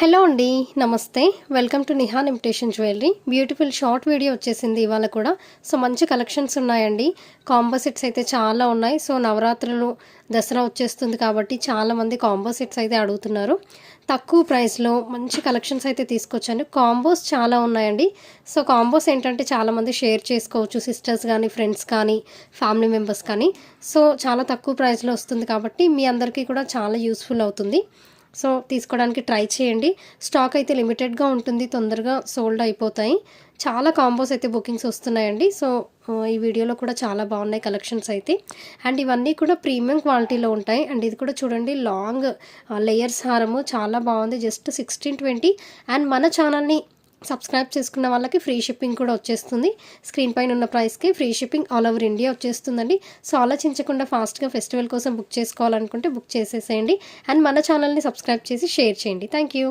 Hello అండి నమస్తే. Welcome to Nihan imitation jewellery. Beautiful short video వచ్చేసింది ఇవాళ కూడా. సో మంచి కలెక్షన్స్ ఉన్నాయండి. కాంబో సెట్స్ అయితే చాలా ఉన్నాయి. సో నవరాత్రులు దసరా వచ్చేస్తుంది కాబట్టి చాలామంది కాంబో సెట్స్ అయితే అడుగుతున్నారు. తక్కువ ప్రైస్లో మంచి కలెక్షన్స్ అయితే తీసుకొచ్చాను. కాంబోస్ చాలా ఉన్నాయండి. సో కాంబోస్ ఏంటంటే చాలామంది షేర్ చేసుకోవచ్చు. సిస్టర్స్ కానీ ఫ్రెండ్స్ కానీ ఫ్యామిలీ మెంబర్స్ కానీ. సో చాలా తక్కువ ప్రైస్లో వస్తుంది కాబట్టి మీ అందరికీ కూడా చాలా యూస్ఫుల్ అవుతుంది. సో తీసుకోవడానికి ట్రై చేయండి. స్టాక్ అయితే లిమిటెడ్గా ఉంటుంది తొందరగా సోల్డ్ అయిపోతాయి. చాలా కాంబోస్ అయితే బుకింగ్స్ వస్తున్నాయండి. సో ఈ వీడియోలో కూడా చాలా బాగున్నాయి కలెక్షన్స్ అయితే. అండ్ ఇవన్నీ కూడా ప్రీమియం క్వాలిటీలో ఉంటాయి. అండ్ ఇది కూడా చూడండి లాంగ్ లేయర్స్ హారము చాలా బాగుంది. Just sixteen twenty. అండ్ మన ఛానల్ని సబ్స్క్రైబ్ చేసుకున్న వాళ్ళకి ఫ్రీ షిప్పింగ్ కూడా వచ్చేస్తుంది. స్క్రీన్ పైన ఉన్న ప్రైస్కి free shipping all over India వచ్చేస్తుందండి. సో ఆలోచించకుండా ఫాస్ట్గా ఫెస్టివల్ కోసం బుక్ చేసుకోవాలనుకుంటే బుక్ చేసేసేయండి. అండ్ మన ఛానల్ని సబ్స్క్రైబ్ చేసి షేర్ చేయండి. Thank you